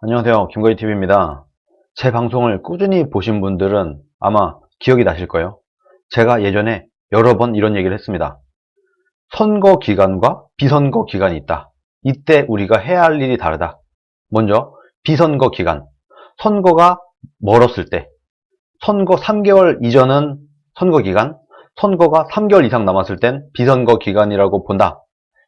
안녕하세요. 김거희TV입니다. 제 방송을 꾸준히 보신 분들은 아마 기억이 나실 거예요. 제가 예전에 여러 번 이런 얘기를 했습니다. 선거 기간과 비선거 기간이 있다. 이때 우리가 해야 할 일이 다르다. 먼저 비선거 기간. 선거가 멀었을 때, 선거 3개월 이전은 선거 기간, 선거가 3개월 이상 남았을 땐 비선거 기간이라고 본다.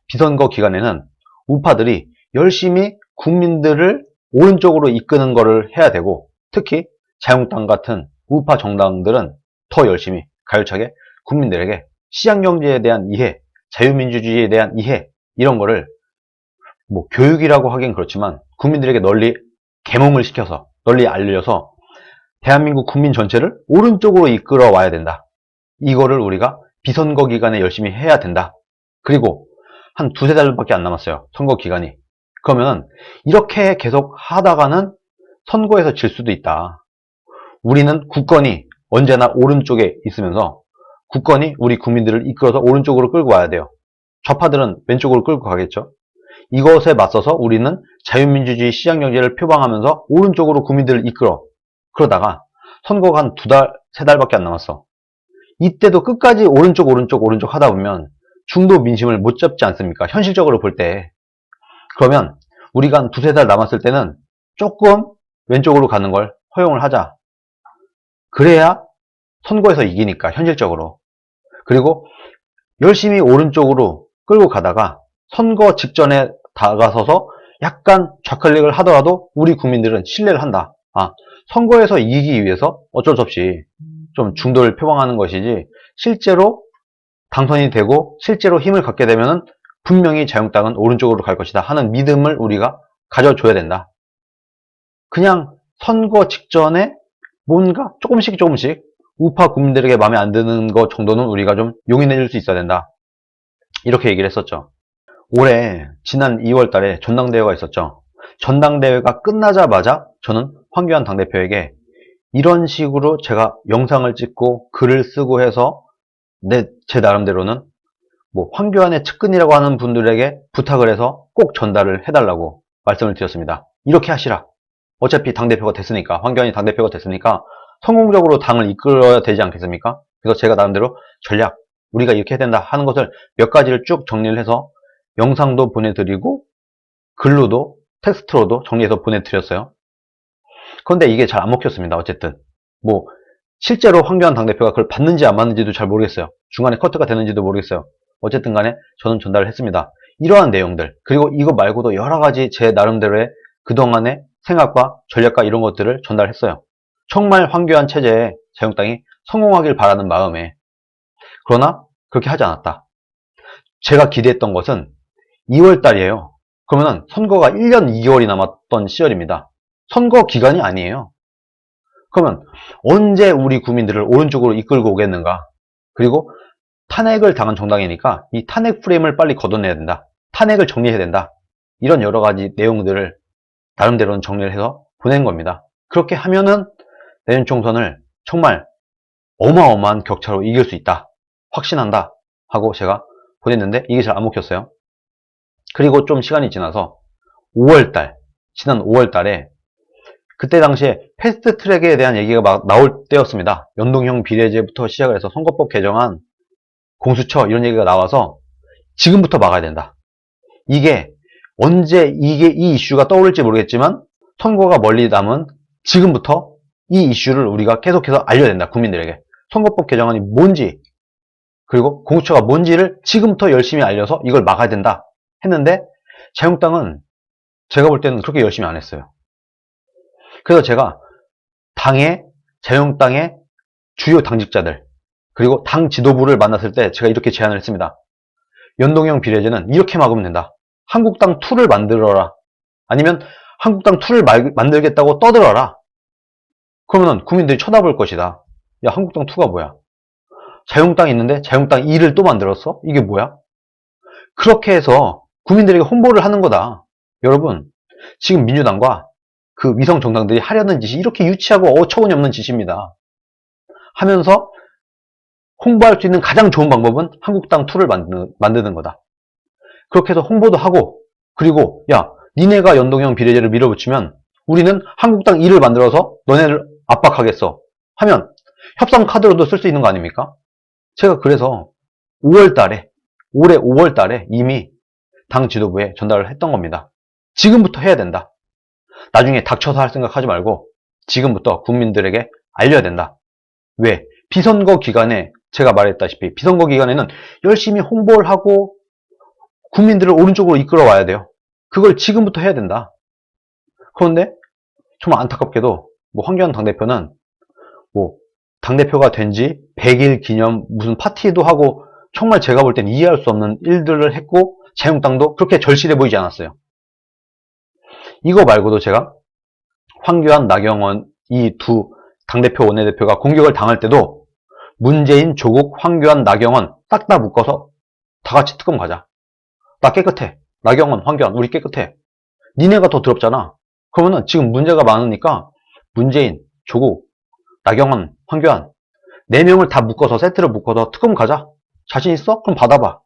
비선거 기간에는 우파들이 열심히 국민들을 오른쪽으로 이끄는 것을 해야 되고 특히 자유한국당 같은 우파 정당들은 더 열심히 가열차게 국민들에게 시장경제에 대한 이해, 자유민주주의에 대한 이해 이런 거를 뭐 교육이라고 하긴 그렇지만 국민들에게 널리 개몽을 시켜서 널리 알려서 대한민국 국민 전체를 오른쪽으로 이끌어 와야 된다. 이거를 우리가 비선거 기간에 열심히 해야 된다. 그리고 한 두세 달밖에 안 남았어요. 선거 기간이. 그러면 이렇게 계속 하다가는 선거에서 질 수도 있다. 우리는 국권이 언제나 오른쪽에 있으면서 국권이 우리 국민들을 이끌어서 오른쪽으로 끌고 와야 돼요. 좌파들은 왼쪽으로 끌고 가겠죠. 이것에 맞서서 우리는 자유민주주의 시장경제를 표방하면서 오른쪽으로 국민들을 이끌어. 그러다가 선거가 한 두 달, 세 달밖에 안 남았어. 이때도 끝까지 오른쪽, 오른쪽, 오른쪽 하다 보면 중도 민심을 못 잡지 않습니까? 현실적으로 볼 때. 그러면 우리가 한 두세 달 남았을 때는 조금 왼쪽으로 가는 걸 허용을 하자. 그래야 선거에서 이기니까, 현실적으로. 그리고 열심히 오른쪽으로 끌고 가다가 선거 직전에 다가서서 약간 좌클릭을 하더라도 우리 국민들은 신뢰를 한다. 아, 선거에서 이기기 위해서 어쩔 수 없이 좀 중도를 표방하는 것이지 실제로 당선이 되고 실제로 힘을 갖게 되면은 분명히 자유당은 오른쪽으로 갈 것이다 하는 믿음을 우리가 가져줘야 된다. 그냥 선거 직전에 뭔가 조금씩 조금씩 우파 국민들에게 마음에 안 드는 것 정도는 우리가 좀 용인해 줄 수 있어야 된다. 이렇게 얘기를 했었죠. 올해 지난 2월 달에 전당대회가 있었죠. 전당대회가 끝나자마자 저는 황교안 당대표에게 이런 식으로 제가 영상을 찍고 글을 쓰고 해서 내, 제 나름대로는 뭐 황교안의 측근이라고 하는 분들에게 부탁을 해서 꼭 전달을 해달라고 말씀을 드렸습니다. 이렇게 하시라. 어차피 당대표가 됐으니까, 황교안이 당대표가 됐으니까 성공적으로 당을 이끌어야 되지 않겠습니까? 그래서 제가 나름대로 전략, 우리가 이렇게 해야 된다 하는 것을 몇 가지를 쭉 정리를 해서 영상도 보내드리고 글로도 텍스트로도 정리해서 보내드렸어요. 그런데 이게 잘 안 먹혔습니다. 어쨌든 뭐 실제로 황교안 당대표가 그걸 받는지 안 받는지도 잘 모르겠어요. 중간에 커트가 되는지도 모르겠어요. 어쨌든 간에 저는 전달을 했습니다. 이러한 내용들 그리고 이거 말고도 여러 가지 제 나름대로의 그동안의 생각과 전략과 이런 것들을 전달했어요. 정말 황교안 체제에 자유당이 성공하길 바라는 마음에 그러나 그렇게 하지 않았다. 제가 기대했던 것은 2월 달이에요. 그러면 선거가 1년 2개월이 남았던 시절입니다. 선거 기간이 아니에요. 그러면 언제 우리 국민들을 오른쪽으로 이끌고 오겠는가? 그리고 탄핵을 당한 정당이니까 이 탄핵 프레임을 빨리 걷어내야 된다. 탄핵을 정리해야 된다. 이런 여러 가지 내용들을 나름대로는 정리를 해서 보낸 겁니다. 그렇게 하면은 내년 총선을 정말 어마어마한 격차로 이길 수 있다. 확신한다. 하고 제가 보냈는데 이게 잘 안 먹혔어요. 그리고 좀 시간이 지나서 5월달, 지난 5월달에 그때 당시에 패스트 트랙에 대한 얘기가 막 나올 때였습니다. 연동형 비례제부터 시작을 해서 선거법 개정안, 공수처 이런 얘기가 나와서 지금부터 막아야 된다. 이게 언제 이게 이 이슈가 떠오를지 모르겠지만 선거가 멀리 남은 지금부터 이 이슈를 우리가 계속해서 알려야 된다. 국민들에게. 선거법 개정안이 뭔지 그리고 공수처가 뭔지를 지금부터 열심히 알려서 이걸 막아야 된다 했는데 자유당은 제가 볼 때는 그렇게 열심히 안 했어요. 그래서 제가 당의 자유당의 주요 당직자들 그리고 당 지도부를 만났을 때 제가 이렇게 제안을 했습니다. 연동형 비례제는 이렇게 막으면 된다. 한국당 2를 만들어라. 아니면 한국당 2를 말- 만들겠다고 떠들어라. 그러면 국민들이 쳐다볼 것이다. 야, 한국당 2가 뭐야? 자유당이 있는데 자유당 2를 또 만들었어? 이게 뭐야? 그렇게 해서 국민들에게 홍보를 하는 거다. 여러분, 지금 민주당과 그 위성 정당들이 하려는 짓이 이렇게 유치하고 어처구니 없는 짓입니다. 하면서 홍보할 수 있는 가장 좋은 방법은 한국당 2를 만드는, 만드는 거다. 그렇게 해서 홍보도 하고, 그리고, 야, 니네가 연동형 비례제를 밀어붙이면 우리는 한국당 2를 만들어서 너네를 압박하겠어. 하면 협상 카드로도 쓸 수 있는 거 아닙니까? 제가 그래서 5월 달에, 올해 5월 달에 이미 당 지도부에 전달을 했던 겁니다. 지금부터 해야 된다. 나중에 닥쳐서 할 생각 하지 말고 지금부터 국민들에게 알려야 된다. 왜? 비선거 기간에 제가 말했다시피 비선거 기간에는 열심히 홍보를 하고 국민들을 오른쪽으로 이끌어 와야 돼요. 그걸 지금부터 해야 된다. 그런데 정말 안타깝게도 뭐 황교안 당대표는 뭐 당대표가 된 지 100일 기념 무슨 파티도 하고 정말 제가 볼 땐 이해할 수 없는 일들을 했고 자유한국당도 그렇게 절실해 보이지 않았어요. 이거 말고도 제가 황교안, 나경원 이 두 당대표 원내대표가 공격을 당할 때도 문재인, 조국, 황교안, 나경원 딱 다 묶어서 다 같이 특검 가자. 나 깨끗해. 나경원, 황교안 우리 깨끗해. 니네가 더 더럽잖아. 그러면은 지금 문제가 많으니까 문재인, 조국, 나경원, 황교안 네 명을 다 묶어서 세트를 묶어서 특검 가자. 자신 있어? 그럼 받아봐.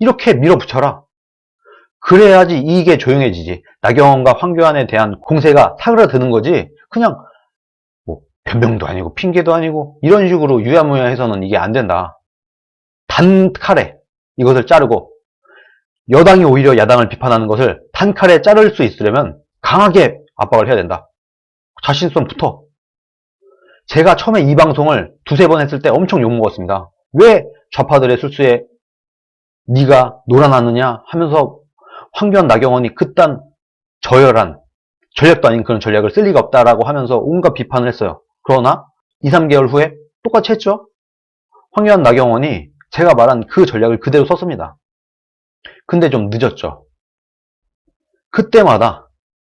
이렇게 밀어붙여라. 그래야지 이게 조용해지지. 나경원과 황교안에 대한 공세가 사그라드는 거지. 그냥 뭐 변명도 아니고 핑계도 아니고 이런 식으로 유야무야 해서는 이게 안 된다. 단칼에 이것을 자르고 여당이 오히려 야당을 비판하는 것을 단칼에 자를 수 있으려면 강하게 압박을 해야 된다. 자신성 붙어. 제가 처음에 이 방송을 두세 번 했을 때 엄청 욕먹었습니다. 왜 좌파들의 술수에 네가 놀아나느냐 하면서 황교안 나경원이 그딴 저열한 전략도 아닌 그런 전략을 쓸 리가 없다라고 하면서 온갖 비판을 했어요. 그러나 2, 3개월 후에 똑같이 했죠. 황교안 나경원이 제가 말한 그 전략을 그대로 썼습니다. 근데 좀 늦었죠. 그때마다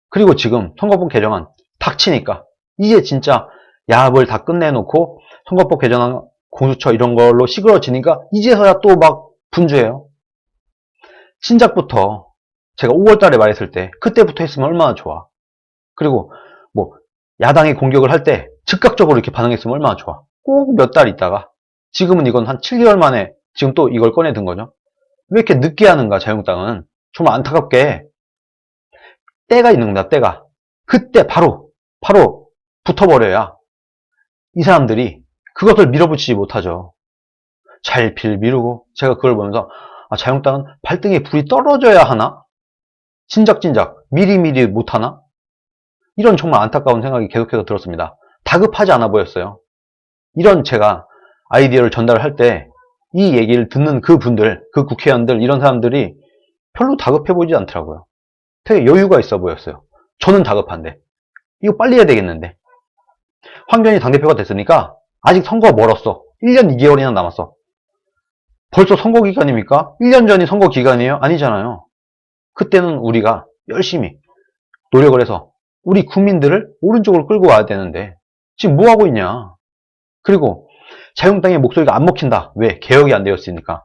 그리고 지금 선거법 개정안 닥치니까 이제 진짜 야합을 다 끝내놓고 선거법 개정안 공수처 이런 걸로 시끄러지니까 이제서야 또 막 분주해요. 신작부터 제가 5월 달에 말했을 때 그때부터 했으면 얼마나 좋아. 그리고 뭐 야당이 공격을 할 때 즉각적으로 이렇게 반응했으면 얼마나 좋아. 꼭 몇 달 있다가 지금은 이건 한 7개월 만에 지금 또 이걸 꺼내 든 거죠. 왜 이렇게 늦게 하는가 자유한국당은 정말 안타깝게 때가 있는 겁니다. 때가 그때 바로 바로 붙어버려야 이 사람들이 그것을 밀어붙이지 못하죠. 잘필 미루고 제가 그걸 보면서 아, 자유한국당은 발등에 불이 떨어져야 하나? 진작진작 미리미리 못하나? 이런 정말 안타까운 생각이 계속해서 들었습니다. 다급하지 않아 보였어요. 이런 제가 아이디어를 전달할 때 이 얘기를 듣는 그 분들, 그 국회의원들, 이런 사람들이 별로 다급해 보이지 않더라고요. 되게 여유가 있어 보였어요. 저는 다급한데. 이거 빨리 해야 되겠는데. 황교안이 당대표가 됐으니까 아직 선거 멀었어. 1년 2개월이나 남았어. 벌써 선거 기간입니까? 1년 전이 선거 기간이에요? 아니잖아요. 그때는 우리가 열심히 노력을 해서 우리 국민들을 오른쪽으로 끌고 와야 되는데 지금 뭐 하고 있냐? 그리고 자유한국당의 목소리가 안 먹힌다. 왜? 개혁이 안 되었으니까.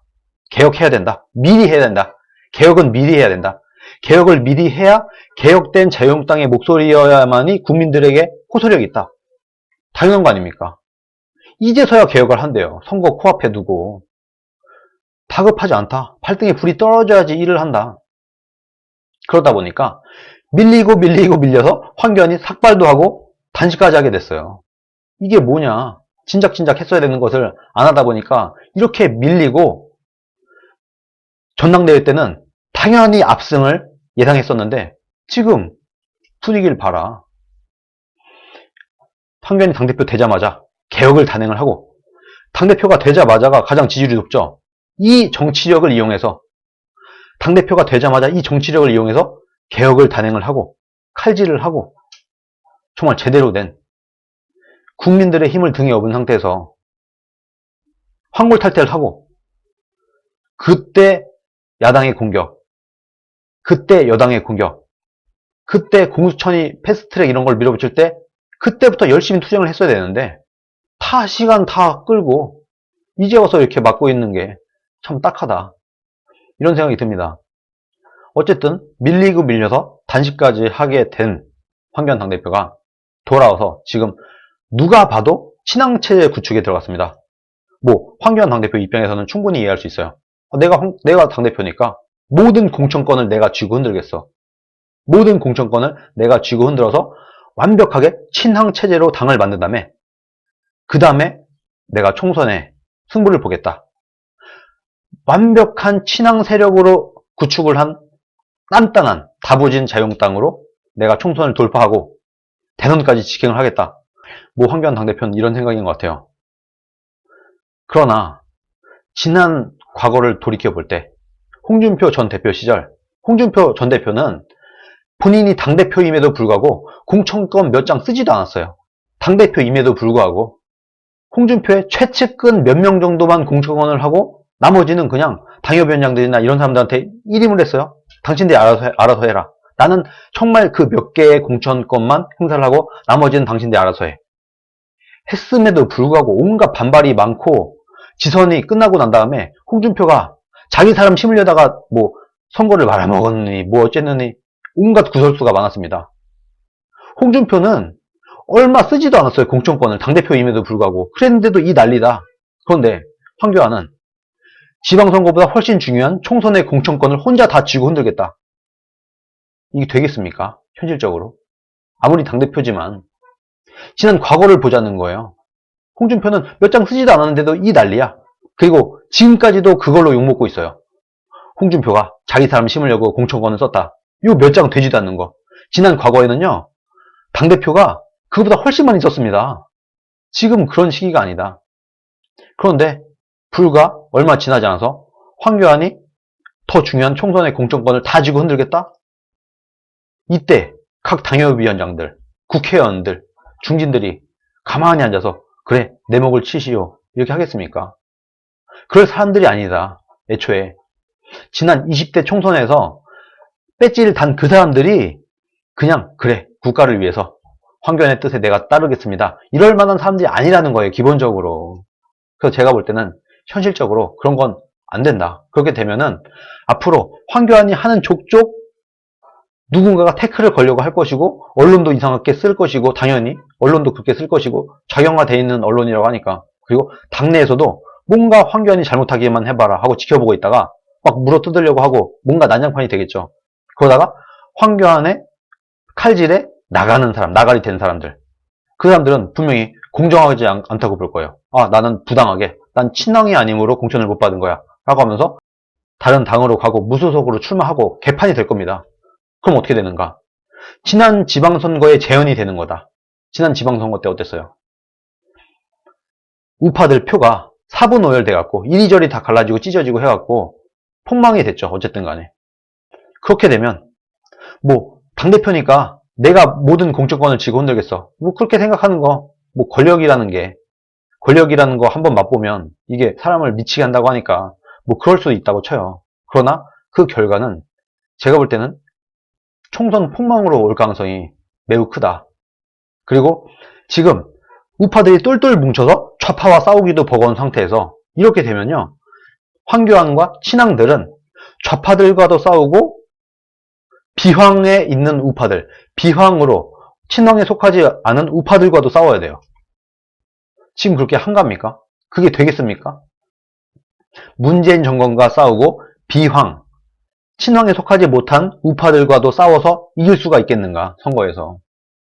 개혁해야 된다. 미리 해야 된다. 개혁은 미리 해야 된다. 개혁을 미리 해야 개혁된 자유한국당의 목소리여야만이 국민들에게 호소력이 있다. 당연한 거 아닙니까? 이제서야 개혁을 한대요. 선거 코앞에 두고. 다급하지 않다. 발등에 불이 떨어져야지 일을 한다. 그러다 보니까 밀리고 밀리고 밀려서 황교안이 삭발도 하고 단식까지 하게 됐어요. 이게 뭐냐. 진작진작 했어야 되는 것을 안 하다 보니까 이렇게 밀리고 전당대회 때는 당연히 압승을 예상했었는데 지금 분위기를 봐라. 황교안이 당대표 되자마자 개혁을 단행을 하고 당대표가 되자마자가 가장 지지율이 높죠. 이 정치력을 이용해서 당대표가 되자마자 이 정치력을 이용해서 개혁을 단행을 하고 칼질을 하고 정말 제대로 된 국민들의 힘을 등에 업은 상태에서 황골탈퇴를 하고 그때 야당의 공격 그때 여당의 공격 그때 공수처이 패스트트랙 이런 걸 밀어붙일 때 그때부터 열심히 투쟁을 했어야 되는데 다 시간 다 끌고 이제 와서 이렇게 막고 있는 게 참 딱하다. 이런 생각이 듭니다. 어쨌든 밀리고 밀려서 단식까지 하게 된 황교안 당대표가 돌아와서 지금 누가 봐도 친황체제 구축에 들어갔습니다. 뭐 황교안 당대표 입장에서는 충분히 이해할 수 있어요. 내가 황- 내가 당대표니까 모든 공천권을 내가 쥐고 흔들겠어. 모든 공천권을 내가 쥐고 흔들어서 완벽하게 친황 체제로 당을 만든 다음에 그 다음에 내가 총선에 승부를 보겠다. 완벽한 친황 세력으로 구축을 한 단단한 다부진 자유한국당으로 내가 총선을 돌파하고 대선까지 직행을 하겠다. 뭐 황교안 당대표는 이런 생각인 것 같아요. 그러나 지난 과거를 돌이켜 볼 때 홍준표 전 대표 시절 홍준표 전 대표는 본인이 당대표임에도 불구하고 공천권 몇 장 쓰지도 않았어요. 당대표임에도 불구하고 홍준표의 최측근 몇 명 정도만 공천권을 하고 나머지는 그냥 당협위원장들이나 이런 사람들한테 일임을 했어요. 당신들이 알아서, 해, 알아서 해라. 나는 정말 그 몇 개의 공천권만 행사를 하고 나머지는 당신들이 알아서 해. 했음에도 불구하고 온갖 반발이 많고 지선이 끝나고 난 다음에 홍준표가 자기 사람 심으려다가 뭐 선거를 말아먹었니 뭐 어쨌느니 온갖 구설수가 많았습니다. 홍준표는 얼마 쓰지도 않았어요. 공천권을 당대표임에도 불구하고 그랬는데도 이 난리다. 그런데 황교안은 지방선거보다 훨씬 중요한 총선의 공천권을 혼자 다 쥐고 흔들겠다. 이게 되겠습니까? 현실적으로. 아무리 당대표지만 지난 과거를 보자는 거예요. 홍준표는 몇 장 쓰지도 않았는데도 이 난리야. 그리고 지금까지도 그걸로 욕먹고 있어요. 홍준표가 자기 사람 심으려고 공천권을 썼다. 요 몇 장 되지도 않는 거. 지난 과거에는요. 당대표가 그거보다 훨씬 많이 썼습니다. 지금 그런 시기가 아니다. 그런데 불과 얼마 지나지 않아서 황교안이 더 중요한 총선의 공천권을 다 쥐고 흔들겠다? 이때 각 당협위원장들, 국회의원들, 중진들이 가만히 앉아서 그래 내 목을 치시오 이렇게 하겠습니까? 그럴 사람들이 아니다. 애초에 지난 20대 총선에서 배지를 단 그 사람들이 그냥 그래 국가를 위해서 황교안의 뜻에 내가 따르겠습니다. 이럴 만한 사람들이 아니라는 거예요. 기본적으로. 그래서 제가 볼 때는 현실적으로 그런 건 안 된다. 그렇게 되면은 앞으로 황교안이 하는 족족 누군가가 태클을 걸려고 할 것이고 언론도 이상하게 쓸 것이고 당연히 언론도 그렇게 쓸 것이고 작용화되어 있는 언론이라고 하니까 그리고 당내에서도 뭔가 황교안이 잘못하기만 해봐라 하고 지켜보고 있다가 막 물어 뜯으려고 하고 뭔가 난장판이 되겠죠. 그러다가 황교안의 칼질에 나가는 사람, 나가리 된 사람들. 그 사람들은 분명히 공정하지 않, 다고 볼 거예요. 아, 나는 부당하게, 난 친왕이 아니므로 공천을 못 받은 거야. 라고 하면서 다른 당으로 가고 무소속으로 출마하고 개판이 될 겁니다. 그럼 어떻게 되는가? 지난 지방선거에 재현이 되는 거다. 지난 지방선거 때 어땠어요? 우파들 표가 사분오열돼 갖고 이리저리 다 갈라지고 찢어지고 해갖고 폭망이 됐죠. 어쨌든 간에. 그렇게 되면 뭐 당대표니까 내가 모든 공천권을 쥐고 흔들겠어. 뭐 그렇게 생각하는 거, 뭐 권력이라는 게, 권력이라는 거 한번 맛보면 이게 사람을 미치게 한다고 하니까 뭐 그럴 수도 있다고 쳐요. 그러나 그 결과는 제가 볼 때는 총선 폭망으로 올 가능성이 매우 크다. 그리고 지금 우파들이 똘똘 뭉쳐서 좌파와 싸우기도 버거운 상태에서 이렇게 되면요. 황교안과 친황들은 좌파들과도 싸우고 비황에 있는 우파들, 비황으로 친황에 속하지 않은 우파들과도 싸워야 돼요. 지금 그렇게 한갑니까? 그게 되겠습니까? 문재인 정권과 싸우고 비황, 친황에 속하지 못한 우파들과도 싸워서 이길 수가 있겠는가, 선거에서.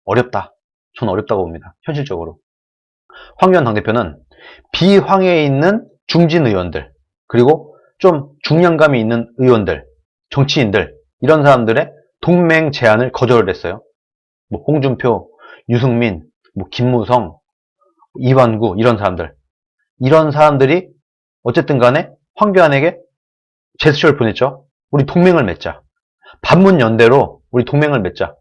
어렵다. 전 어렵다고 봅니다. 현실적으로. 황교안 당대표는 비황에 있는 중진 의원들, 그리고 좀 중량감이 있는 의원들, 정치인들, 이런 사람들의 동맹 제안을 거절을 했어요. 뭐 홍준표, 유승민, 뭐 김무성, 이완구 이런 사람들. 이런 사람들이 어쨌든 간에 황교안에게 제스처를 보냈죠. 우리 동맹을 맺자. 반문 연대로 우리 동맹을 맺자.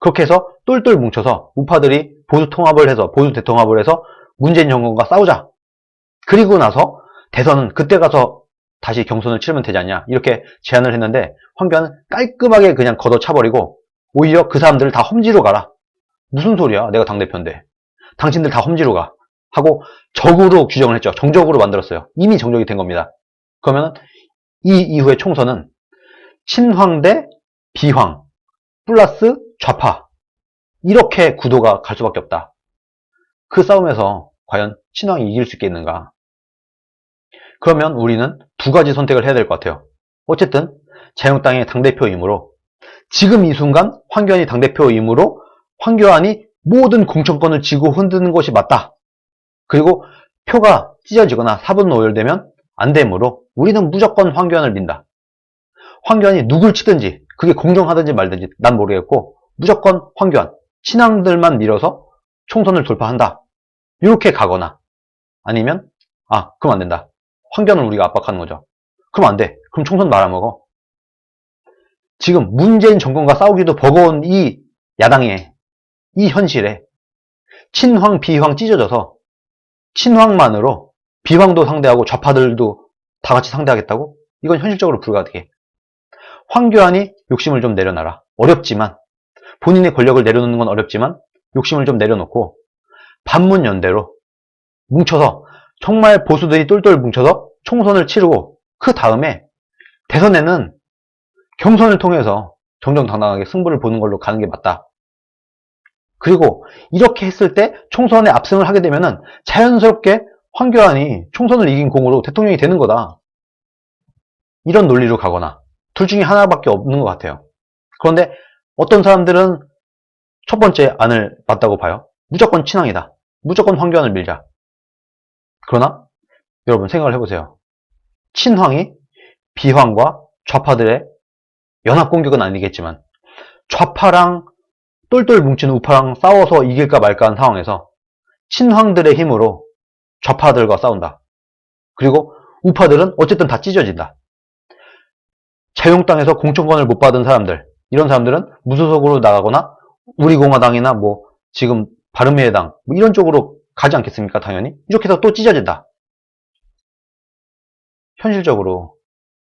그렇게 해서 똘똘 뭉쳐서 우파들이 보수 통합을 해서 보수 대통합을 해서 문재인 정권과 싸우자. 그리고 나서 대선은 그때 가서 다시 경선을 치르면 되지 않냐 이렇게 제안을 했는데 황교안은 깔끔하게 그냥 걷어차버리고 오히려 그 사람들을 다 험지로 가라. 무슨 소리야 내가 당대표인데 당신들 다 험지로 가 하고 적으로 규정을 했죠. 정적으로 만들었어요. 이미 정적이 된 겁니다. 그러면 이 이후의 총선은 친황 대 비황 플러스 좌파 이렇게 구도가 갈 수밖에 없다. 그 싸움에서 과연 친황이 이길 수 있겠는가? 그러면 우리는 두 가지 선택을 해야 될 것 같아요. 어쨌든 자유한국당의 당대표이므로 지금 이 순간 황교안이 당대표이므로 황교안이 모든 공천권을 쥐고 흔드는 것이 맞다. 그리고 표가 찢어지거나 사분 오열되면 안 되므로 우리는 무조건 황교안을 민다. 황교안이 누굴 치든지 그게 공정하든지 말든지 난 모르겠고 무조건 황교안 친황들만 밀어서 총선을 돌파한다. 이렇게 가거나 아니면 아 그럼 안 된다. 황교안을 우리가 압박하는 거죠. 그럼 안 돼. 그럼 총선 말아먹어. 지금 문재인 정권과 싸우기도 버거운 이 야당의 이 현실에 친황 비황 찢어져서 친황만으로 비황도 상대하고 좌파들도 다 같이 상대하겠다고? 이건 현실적으로 불가능해. 황교안이 욕심을 좀 내려놔라. 어렵지만 본인의 권력을 내려놓는 건 어렵지만 욕심을 좀 내려놓고 반문연대로 뭉쳐서 정말 보수들이 똘똘 뭉쳐서 총선을 치르고 그 다음에 대선에는 경선을 통해서 정정당당하게 승부를 보는 걸로 가는 게 맞다. 그리고 이렇게 했을 때 총선에 압승을 하게 되면은 자연스럽게 황교안이 총선을 이긴 공으로 대통령이 되는 거다. 이런 논리로 가거나 둘 중에 하나밖에 없는 것 같아요. 그런데 어떤 사람들은 첫 번째 안을 맞다고 봐요. 무조건 친황이다. 무조건 황교안을 밀자. 그러나 여러분 생각을 해보세요. 친황이 비황과 좌파들의 연합 공격은 아니겠지만 좌파랑 똘똘 뭉친 우파랑 싸워서 이길까 말까 한 상황에서 친황들의 힘으로 좌파들과 싸운다. 그리고 우파들은 어쨌든 다 찢어진다. 자유한국당에서 공천권을 못 받은 사람들, 이런 사람들은 무소속으로 나가거나 우리공화당이나 뭐 지금 바른미래당 뭐 이런 쪽으로 가지 않겠습니까? 당연히 이렇게 해서 또 찢어진다. 현실적으로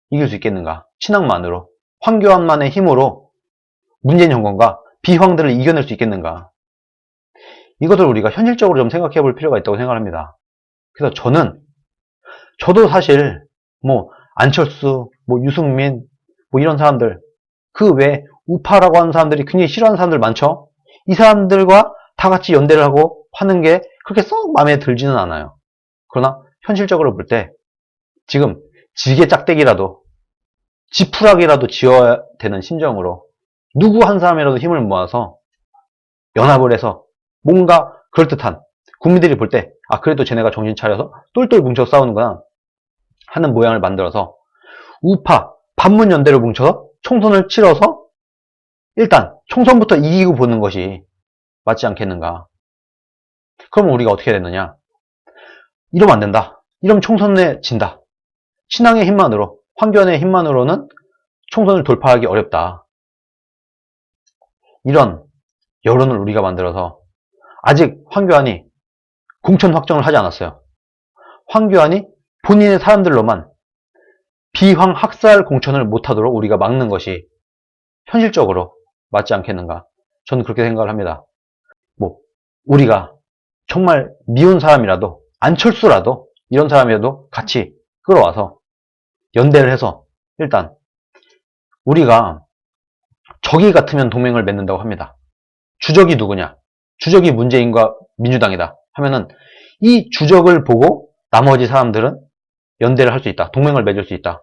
이길 수 있겠는가? 친황만으로 황교안만의 힘으로 문재인 정권과 비황들을 이겨낼 수 있겠는가? 이것을 우리가 현실적으로 좀 생각해 볼 필요가 있다고 생각합니다. 그래서 저는 저도 사실 뭐 안철수, 뭐 유승민, 뭐 이런 사람들 그 외에 우파라고 하는 사람들이 굉장히 싫어하는 사람들 많죠? 이 사람들과 다 같이 연대를 하고 하는 게 그렇게 썩 마음에 들지는 않아요. 그러나 현실적으로 볼 때 지금 지게 짝대기라도 지푸라기라도 지어야 되는 심정으로 누구 한 사람이라도 힘을 모아서 연합을 해서 뭔가 그럴듯한 국민들이 볼 때 아 그래도 쟤네가 정신 차려서 똘똘 뭉쳐 싸우는구나 하는 모양을 만들어서 우파 반문연대로 뭉쳐서 총선을 치러서 일단 총선부터 이기고 보는 것이 맞지 않겠는가. 그러면 우리가 어떻게 해야 되느냐. 이러면 안 된다. 이러면 총선에 진다. 신앙의 힘만으로, 황교안의 힘만으로는 총선을 돌파하기 어렵다. 이런 여론을 우리가 만들어서 아직 황교안이 공천 확정을 하지 않았어요. 황교안이 본인의 사람들로만 비황 학살 공천을 못하도록 우리가 막는 것이 현실적으로 맞지 않겠는가? 저는 그렇게 생각을 합니다. 뭐 우리가 정말 미운 사람이라도 안철수라도 이런 사람이라도 같이 끌어와서 연대를 해서 일단 우리가 적이 같으면 동맹을 맺는다고 합니다. 주적이 누구냐? 주적이 문재인과 민주당이다 하면은 이 주적을 보고 나머지 사람들은 연대를 할 수 있다. 동맹을 맺을 수 있다.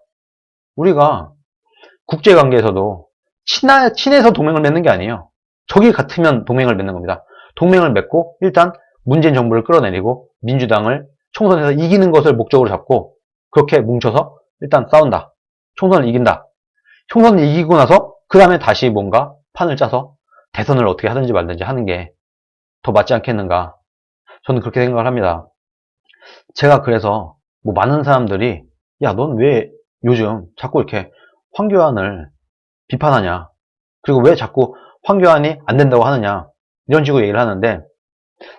우리가 국제관계에서도 친하, 친해서 동맹을 맺는 게 아니에요. 적이 같으면 동맹을 맺는 겁니다. 동맹을 맺고 일단 문재인 정부를 끌어내리고 민주당을 총선에서 이기는 것을 목적으로 잡고 그렇게 뭉쳐서 일단 싸운다. 총선을 이긴다. 총선을 이기고 나서 그 다음에 다시 뭔가 판을 짜서 대선을 어떻게 하든지 말든지 하는 게 더 맞지 않겠는가. 저는 그렇게 생각을 합니다. 제가 그래서 뭐 많은 사람들이 야, 넌 왜 요즘 자꾸 이렇게 황교안을 비판하냐. 그리고 왜 자꾸 황교안이 안 된다고 하느냐. 이런 식으로 얘기를 하는데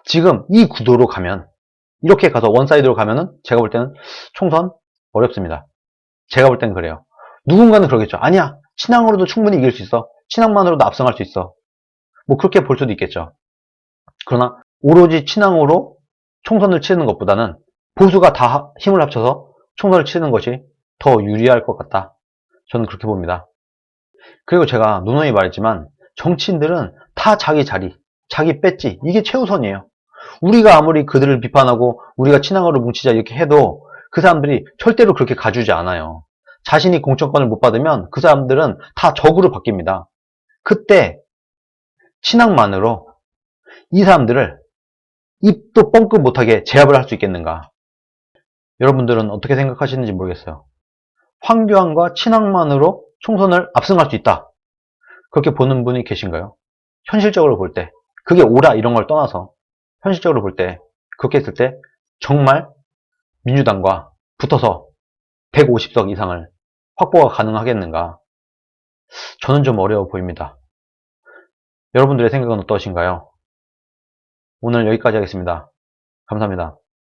지금 이 구도로 가면 이렇게 가서 원사이드로 가면은 제가 볼 때는 총선 어렵습니다. 제가 볼 때는 그래요. 누군가는 그러겠죠. 아니야. 친황으로도 충분히 이길 수 있어. 친황만으로도 압승할 수 있어. 뭐 그렇게 볼 수도 있겠죠. 그러나 오로지 친황으로 총선을 치르는 것보다는 보수가 다 힘을 합쳐서 총선을 치르는 것이 더 유리할 것 같다. 저는 그렇게 봅니다. 그리고 제가 누누이 말했지만 정치인들은 다 자기 자리, 자기 뺏지 이게 최우선이에요. 우리가 아무리 그들을 비판하고 우리가 친황으로 뭉치자 이렇게 해도 그 사람들이 절대로 그렇게 가주지 않아요. 자신이 공천권을 못 받으면 그 사람들은 다 적으로 바뀝니다. 그때 친황만으로 이 사람들을 입도 뻥끗 못하게 제압을 할 수 있겠는가? 여러분들은 어떻게 생각하시는지 모르겠어요. 황교안과 친학만으로 총선을 압승할 수 있다. 그렇게 보는 분이 계신가요? 현실적으로 볼 때, 그게 오라 이런 걸 떠나서 현실적으로 볼 때, 그렇게 했을 때 정말 민주당과 붙어서 150석 이상을 확보가 가능하겠는가? 저는 좀 어려워 보입니다. 여러분들의 생각은 어떠신가요? 오늘 여기까지 하겠습니다. 감사합니다.